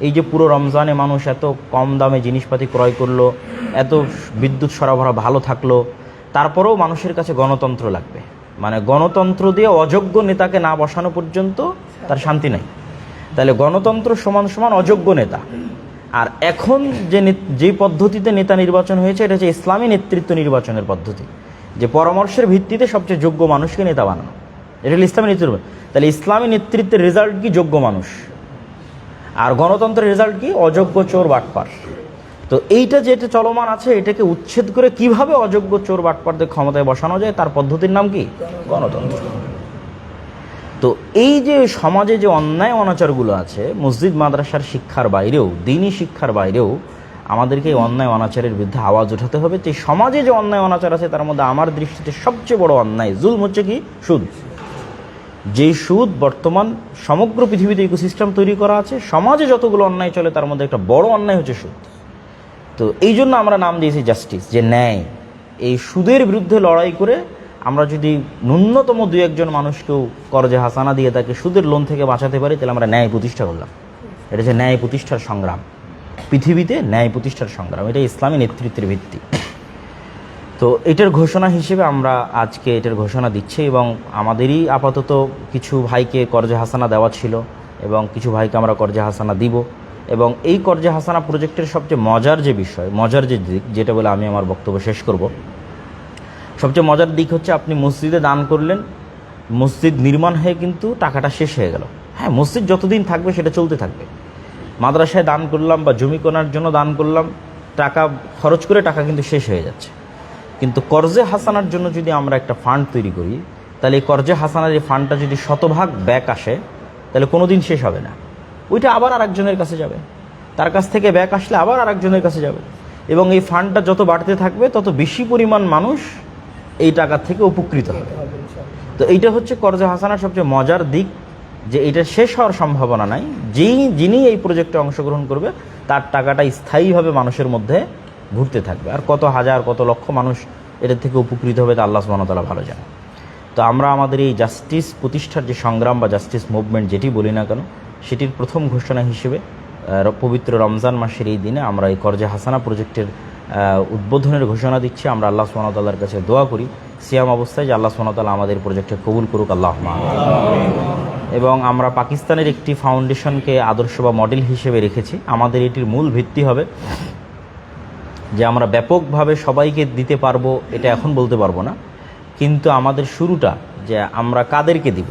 এই যে পুরো রমজানে মানুষ এত কম দামে জিনিসপাতি ক্রয় করল, এত বিদ্যুৎ সরবরাহ ভালো থাকল, তারপরেও মানুষের কাছে গণতন্ত্র লাগবে। মানে গণতন্ত্র দিয়ে অযোগ্য নেতাকে না বসানো পর্যন্ত তার শান্তি নাই। তাহলে গণতন্ত্র সমান সমান অযোগ্য নেতা। আর এখন যে যেই পদ্ধতিতে নেতা নির্বাচন হয়েছে, এটা হচ্ছে ইসলামী নেতৃত্ব নির্বাচনের পদ্ধতি। যে পরামর্শের ভিত্তিতে সবচেয়ে যোগ্য মানুষকে নেতা বানানো। এটা হলো ইসলামী নেতৃত্ব। তাহলে ইসলামী নেতৃত্বের রেজাল্ট কি? যোগ্য মানুষ। আর গণতন্ত্রের রেজাল্ট কি? অযোগ্য চোর বাটপার। তো এইটা যেটা চলমান আছে, এটাকে উচ্ছেদ করে কীভাবে অযোগ্য চোর বাটপারদের ক্ষমতায় বসানো যায়, তার পদ্ধতির নাম কি? গণতন্ত্র। তো এই যে সমাজে যে অন্যায় অনাচারগুলো আছে, মসজিদ মাদ্রাসার শিক্ষার বাইরেও, দিনী শিক্ষার বাইরেও আমাদেরকে এই অন্যায় অনাচারের বিরুদ্ধে আওয়াজ উঠাতে হবে। যে সমাজে যে অন্যায় অনাচার আছে, তার মধ্যে আমার দৃষ্টিতে সবচেয়ে বড় অন্যায়, জুলম হচ্ছে কি? সুদ। যেই সুদ বর্তমান সমগ্র পৃথিবীতে ইকোসিস্টেম তৈরি করা আছে, সমাজে যতগুলো অন্যায় চলে, তার মধ্যে একটা বড় অন্যায় হচ্ছে সুদ। তো এই জন্য আমরা নাম দিয়েছি জাস্টিস যে ন্যায়। এই সুদের বিরুদ্ধে লড়াই করে আমরা যদি ন্যূনতম দু একজন মানুষকেও করজে হাসানা দিয়ে তাকে সুদের লোন থেকে বাঁচাতে পারি, তাহলে আমরা ন্যায় প্রতিষ্ঠা করলাম। এটা হচ্ছে ন্যায় প্রতিষ্ঠার সংগ্রাম। পৃথিবীতে ন্যায় প্রতিষ্ঠার সংগ্রাম এটা ইসলামী নেতৃত্বের ভিত্তি। তো এটার ঘোষণা হিসেবে আমরা আজকে এটার ঘোষণা দিচ্ছি এবং আমাদেরই আপাতত কিছু ভাইকে কর্জে হাসানা দেওয়া ছিল এবং কিছু ভাইকে আমরা কর্জে হাসানা দিব। এবং এই কর্জে হাসানা প্রজেক্টের সবচেয়ে মজার যে বিষয়, মজার যে দিক, যেটা বলে আমি আমার বক্তব্য শেষ করব। সবচেয়ে মজার দিক হচ্ছে আপনি মসজিদে দান করলেন, মসজিদ নির্মাণ হয়ে কিন্তু টাকাটা শেষ হয়ে গেল। হ্যাঁ মসজিদ যতদিন থাকবে সেটা চলতে থাকবে। মাদ্রাসায় দান করলাম বা জমি কেনার জন্য দান করলাম, টাকা খরচ করে টাকা কিন্তু শেষ হয়ে যাচ্ছে। কিন্তু কর্জে হাসানার জন্য যদি আমরা একটা ফান্ড তৈরি করি, তাহলে এই কর্জে হাসানার এই ফান্ডটা যদি শতভাগ ব্যাক আসে, তাহলে কোনো দিন শেষ হবে না। ওইটা আবার আরেকজনের কাছে যাবে। তার কাছ থেকে ব্যাক আসলে আবার আরেকজনের কাছে যাবে। এবং এই ফান্ডটা যত বাড়তে থাকবে, তত বেশি পরিমাণ মানুষ এই টাকা থেকে উপকৃত হবে। তো এইটা হচ্ছে কর্জে হাসানার সবচেয়ে মজার দিক, যে এটা শেষ হওয়ার সম্ভাবনা নাই। যেই, যিনি এই প্রজেক্টে অংশগ্রহণ করবে, তার টাকাটা স্থায়ীভাবে মানুষের মধ্যে ঘুরতে থাকবে। আর কত হাজার, কত লক্ষ মানুষ এটার থেকে উপকৃত হবে তা আল্লাহ সুবাহতালা ভালো জানে। তো আমরা আমাদের এই জাস্টিস প্রতিষ্ঠার যে সংগ্রাম বা জাস্টিস মুভমেন্ট যেটি বলি না কেন, সেটির প্রথম ঘোষণা হিসেবে পবিত্র রমজান মাসের এই দিনে আমরা এই কর্জে হাসানা প্রজেক্টের উদ্বোধনের ঘোষণা দিচ্ছি। আমরা আল্লাহ সোনাতাল্লার কাছে দোয়া করি, সিয়াম অবস্থায় যে আল্লাহ সোনাতাল্লাহ আমাদের প্রজেক্টে কবুল করুক আল্লাহ এবং আমরা পাকিস্তানের একটি ফাউন্ডেশনকে আদর্শ বা মডেল হিসেবে রেখেছি। আমাদের এটির মূল ভিত্তি হবে যে আমরা ব্যাপকভাবে সবাইকে দিতে পারব, এটা এখন বলতে পারব না। কিন্তু আমাদের শুরুটা যে আমরা কাদেরকে দিব?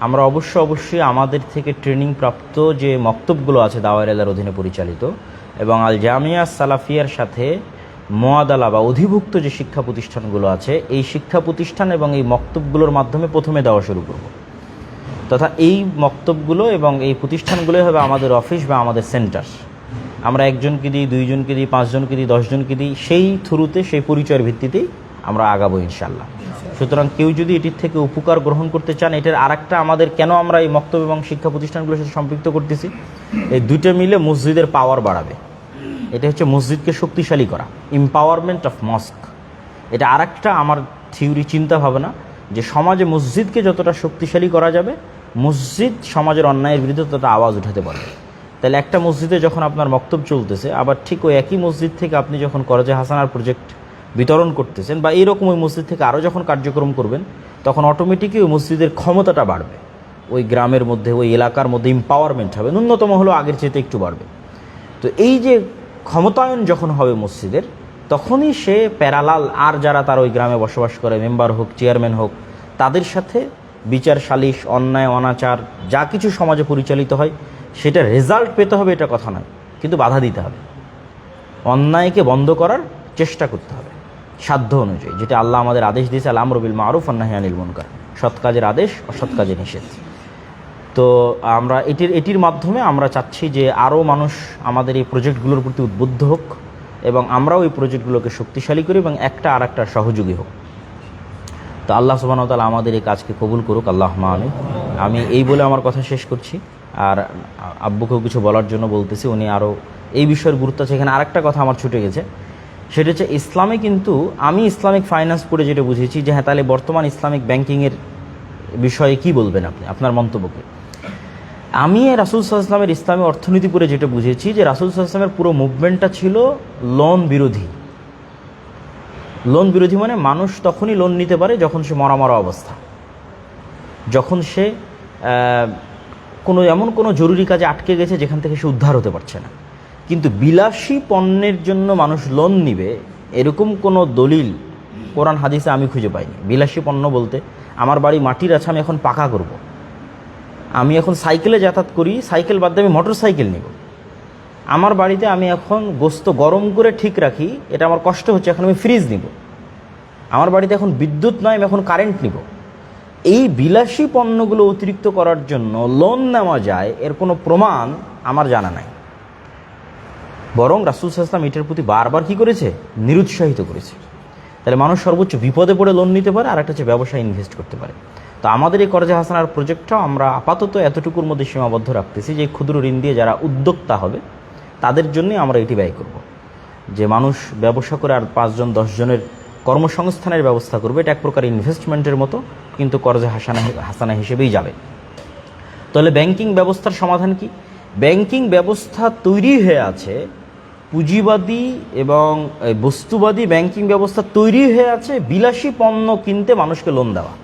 আমরা অবশ্য অবশ্যই আমাদের থেকে ট্রেনিং প্রাপ্ত যে মক্তবগুলো আছে দাওয়ার এলার অধীনে পরিচালিত এবং আল জামিয়া সালাফিয়ার সাথে মোয়াদালা বা অধিভুক্ত যে শিক্ষা প্রতিষ্ঠানগুলো আছে, এই শিক্ষা প্রতিষ্ঠান এবং এই মক্তবগুলোর মাধ্যমে প্রথমে দেওয়া শুরু করব। তথা এই মক্তবগুলো এবং এই প্রতিষ্ঠানগুলোই হবে আমাদের অফিস বা আমাদের সেন্টার। আমরা একজনকে দিই, দুইজনকে দিই, পাঁচজনকে দিই, দশজনকে দিই, সেই থ্রুতে, সেই পরিচয়ের ভিত্তিতেই আমরা আগাবো ইনশাল্লাহ সুতরাং কেউ যদি এটির থেকে উপকার গ্রহণ করতে চান, এটার আরেকটা আমাদের কেন আমরা এই মক্তব এবং শিক্ষা প্রতিষ্ঠানগুলোর সাথে সম্পৃক্ত করতেছি, এই দুইটা মিলে মসজিদের পাওয়ার বাড়াবে। এটা হচ্ছে মসজিদকে শক্তিশালী করা এম্পাওয়ারমেন্ট অফ মস্ক এটা আরেকটা আমার থিওরি চিন্তা ভাবনা, যে সমাজে মসজিদকে যতটা শক্তিশালী করা যাবে, মসজিদ সমাজের অন্যায়ের বিরুদ্ধে ততটা আওয়াজ উঠাতে পারবে। তাহলে একটা মসজিদে যখন আপনার মক্তব চলতেছে, আবার ঠিক ওই একই মসজিদ থেকে আপনি যখন করজে হাসানার প্রজেক্ট বিতরণ করতেছেন বা এইরকম ওই মসজিদ থেকে আরও যখন কার্যক্রম করবেন, তখন অটোমেটিকই ওই মসজিদের ক্ষমতাটা বাড়বে। ওই গ্রামের মধ্যে, ওই এলাকার মধ্যে এম্পাওয়ারমেন্ট হবে, ন্যূনতম হলেও আগের চেয়ে একটু বাড়বে। তো এই যে ক্ষমতায়ন যখন হবে মসজিদের, তখনই সে প্যারালাল আর যারা তার ওই গ্রামে বসবাস করে, মেম্বার হোক চেয়ারম্যান হোক, তাদের সাথে বিচার, সালিশ, অন্যায়, অনাচার, যা কিছু সমাজে পরিচালিত হয় সেটা রেজাল্ট পেতে হবে, এটা কথা নয়। কিন্তু বাধা দিতে হবে। অন্যায়কে বন্ধ করার চেষ্টা করতে হবে। সাধ্য অনুযায়ী, যেটা আল্লাহ আমাদের আদেশ দিয়েছে আল আমরবিল মারুফ আন্নাহি আনিল মুনকার। সৎ কাজের আদেশ অসৎ কাজের নিষেধ। তো আমরা এটির এটির মাধ্যমে আমরা চাচ্ছি যে আরও মানুষ আমাদের এই প্রজেক্টগুলোর প্রতি উদ্বুদ্ধ হোক এবং আমরাও এই প্রজেক্টগুলোকে শক্তিশালী করি এবং একটা আর একটা সহযোগী হোক। তো আল্লাহ সুবাহতাল আমাদের এই কাজকে কবুল করুক। আল্লাহ আমি আমি এই বলে আমার কথা শেষ করছি। আর আব্বুকেও কিছু বলার জন্য বলতেছি, উনি আরও এই বিষয়ের গুরুত্ব আছে। এখানে আরেকটা কথা আমার ছুটে গেছে। সেটা হচ্ছে ইসলামে কিন্তু আমি ইসলামিক ফাইন্যান্স পড়ে যেটা বুঝেছি যে হ্যাঁ তাহলে বর্তমান ইসলামিক ব্যাংকিংয়ের বিষয়ে কি বলবেন আপনি, আপনার মন্তব্যকে? আমি রাসুল সাল্লামের ইসলামী অর্থনীতি পড়ে যেটা বুঝেছি যে, রাসুল সাল্লামের পুরো মুভমেন্টটা ছিল লোন বিরোধী। লোন বিরোধী মানে মানুষ তখনই লোন নিতে পারে যখন সে মরা মরা অবস্থা। যখন সে কোনো এমন কোনো জরুরি কাজে আটকে গেছে যেখান থেকে সে উদ্ধার হতে পারছে না। কিন্তু বিলাসী পণ্যের জন্য মানুষ লোন নিবে, এরকম কোনো দলিল কোরআন হাদিসে আমি খুঁজে পাইনি। বিলাসী পণ্য বলতে, আমার বাড়ি মাটির আছে, আমি এখন পাকা করব। আমি এখন সাইকেলে যাতায়াত করি, সাইকেল বাদ দিয়ে আমি মোটর সাইকেল নিব। আমার বাড়িতে আমি এখন গোস্ত গরম করে ঠিক রাখি, এটা আমার কষ্ট হচ্ছে, এখন আমি ফ্রিজ নিব। আমার বাড়িতে এখন বিদ্যুৎ নয় আমি এখন কারেন্ট নিব। এই বিলাসী পণ্যগুলো অতিরিক্ত করার জন্য লোন নেওয়া যায়, এর কোনো প্রমাণ আমার জানা নাই। বরং রাসুল সাল্লাম এটার প্রতি বারবার কি করেছে? নিরুৎসাহিত করেছে। তাহলে মানুষ সর্বোচ্চ বিপদে পড়ে লোন নিতে পারে আর একটা হচ্ছে ব্যবসায় ইনভেস্ট করতে পারে। তো আমাদের এই করজা হাসানার প্রজেক্টটাও আমরা আপাতত এতটুকুর মধ্যে সীমাবদ্ধ রাখতেছি যে ক্ষুদ্র ঋণ দিয়ে যারা উদ্যোক্তা হবে, তাদের জন্যই আমরা এটি ব্যয় করব। যে মানুষ ব্যবসা করে আর পাঁচজন, দশজনের কর্মসংস্থানের ব্যবস্থা করবে, এটা এক প্রকার ইনভেস্টমেন্টের মতো, কিন্তু করজা হাসানা হাসানা হিসেবেই যাবে। তাহলে ব্যাংকিং ব্যবস্থার সমাধান কি? ব্যাংকিং ব্যবস্থা তৈরি হয়ে আছে, পুঁজিবাদী এবং বস্তুবাদী ব্যাংকিং ব্যবস্থা তৈরি হয়ে আছে, বিলাসী পণ্য কিনতে মানুষকে লোন দেওয়া।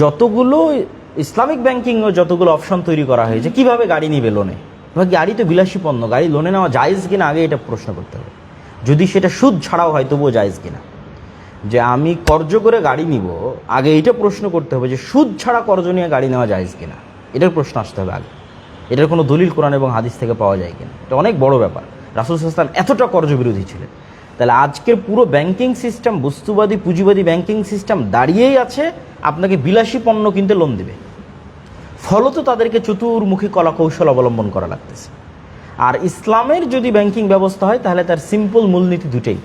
যতগুলো ইসলামিক ব্যাংকিংও যতগুলো অপশন তৈরি করা হয়েছে, কীভাবে গাড়ি নিবে লোনে গাড়ি তো বিলাসী পণ্য, গাড়ি লোনে নেওয়া জায়েজ কিনা, আগে এটা প্রশ্ন করতে হবে। যদি সেটা সুদ ছাড়াও হয়, তবুও জায়েজ কিনা? যে আমি কর্জ করে গাড়ি নিব, আগে এটা প্রশ্ন করতে হবে যে সুদ ছাড়া কর্জ নিয়ে গাড়ি নেওয়া জায়েজ কিনা? এটার প্রশ্ন আসতে হবে আগে। এটার কোনো দলিল কোরআন এবং হাদিস থেকে পাওয়া যায় কিনা? এটা অনেক বড় ব্যাপার। রাসুল ইসলাম এতটা কর্জ বিরোধী ছিলেন। তাহলে আজকের পুরো ব্যাংকিং সিস্টেম, বস্তুবাদী, পুঁজিবাদী ব্যাংকিং সিস্টেম দাঁড়িয়েই আছে, আপনাকে বিলাসী পণ্য কিনতে লোন দেবে। ফলত তাদেরকে চতুর্মুখী কলা কৌশল অবলম্বন করা লাগতেছে। আর ইসলামের যদি ব্যাংকিং ব্যবস্থা হয়, তাহলে তার সিম্পল মূলনীতি দুটেই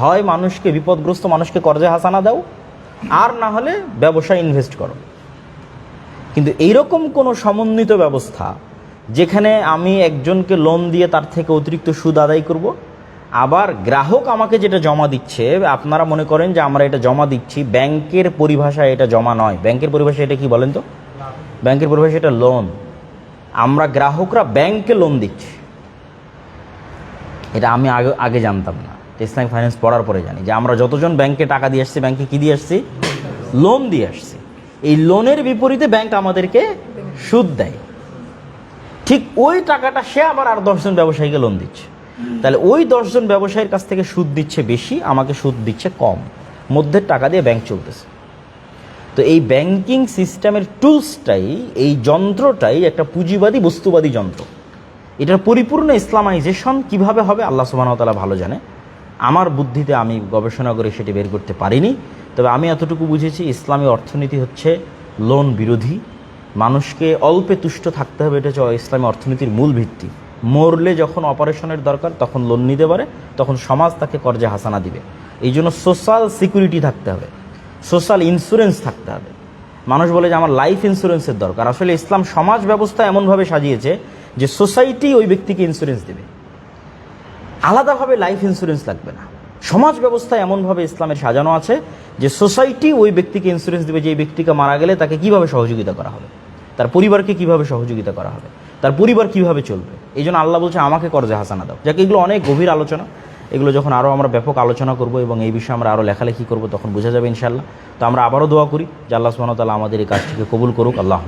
হয় মানুষকে, বিপদগ্রস্ত মানুষকে কর্জে হাসানা দাও, আর না হলে ব্যবসায় ইনভেস্ট করো। কিন্তু এইরকম কোনো সমন্বিত ব্যবস্থা, যেখানে আমি একজনকে লোন দিয়ে তার থেকে অতিরিক্ত সুদ আদায় করব, আবার গ্রাহক আমাকে যেটা জমা দিচ্ছে, আপনারা মনে করেন যে আমরা এটা জমা দিচ্ছি, ব্যাংকের পরিভাষায় এটা জমা নয়। ব্যাংকের পরিভাষায় এটা কি বলেন তো? ব্যাংকের পরিভাষায় এটা লোন আমরা গ্রাহকরা ব্যাংকে লোন দিচ্ছি। এটা আমি আগে আগে জানতাম না। ইসলামিক ফাইন্যান্স পড়ার পরে জানি যে আমরা যতজন ব্যাংকে টাকা দিয়ে আসছি, ব্যাংকে কী দিয়ে আসছি? লোন দিয়ে আসছি। এই লোনের বিপরীতে ব্যাংক আমাদেরকে সুদ দেয়। ঠিক ওই টাকাটা সে আবার আর দশজন ব্যবসায়ীকে লোন দিচ্ছে। তাহলে ওই দশজন ব্যবসায়ীর কাছ থেকে সুদ দিচ্ছে বেশি, আমাকে সুদ দিচ্ছে কম। মধ্যের টাকা দিয়ে ব্যাংক চলতেছে। তো এই ব্যাংকিং সিস্টেমের টুলসটাই এই যন্ত্রটাই একটা পুঁজিবাদী, বস্তুবাদী যন্ত্র। এটার পরিপূর্ণ ইসলামাইজেশন কীভাবে হবে আল্লাহ সুবাহতালা ভালো জানে। আমার বুদ্ধিতে আমি গবেষণা করে সেটি বের করতে পারিনি, তবে আমি এতটুকু বুঝেছি ইসলামী অর্থনীতি হচ্ছে লোন বিরোধী। মানুষকে অল্পে তুষ্ট থাকতে হবে, এটা হচ্ছে ইসলামী অর্থনীতির মূল ভিত্তি। মরলে যখন অপারেশনের দরকার, তখন লোন নিতে পারে, তখন সমাজ তাকে কর্জে হাসানা দিবে। এই জন্য সোশ্যাল সিকিউরিটি থাকতে হবে, সোশ্যাল ইন্স্যুরেন্স থাকতে হবে। মানুষ বলে যে আমার লাইফ ইন্স্যুরেন্সের দরকার। আসলে ইসলাম সমাজ ব্যবস্থা এমনভাবে সাজিয়েছে যে সোসাইটি ওই ব্যক্তিকে ইন্স্যুরেন্স দেবে। আলাদাভাবে লাইফ ইন্স্যুরেন্স লাগবে না। সমাজ ব্যবস্থা এমনভাবে ইসলামের সাজানো আছে যে সোসাইটি ওই ব্যক্তিকে ইন্স্যুরেন্স দেবে, যে এই ব্যক্তিকে মারা গেলে তাকে কীভাবে সহযোগিতা করা হবে? তার পরিবারকে কীভাবে সহযোগিতা করা হবে? তার পরিবার কীভাবে চলবে? এই জন্য আল্লাহ বলছে, আমাকে করজে হাসানা দাও। যাকে, এগুলো অনেক গভীর আলোচনা। এগুলো যখন আরও আমরা ব্যাপক আলোচনা করব এবং এই বিষয়ে আমরা আরও লেখালেখি করব, তখন বোঝা যাবে ইনশাল্লাহ তো আমরা আবারও দোয়া করি যে আল্লাহ সুবহানাহু আমাদের এই কাজটিকে কবুল করুক। আল্লাহ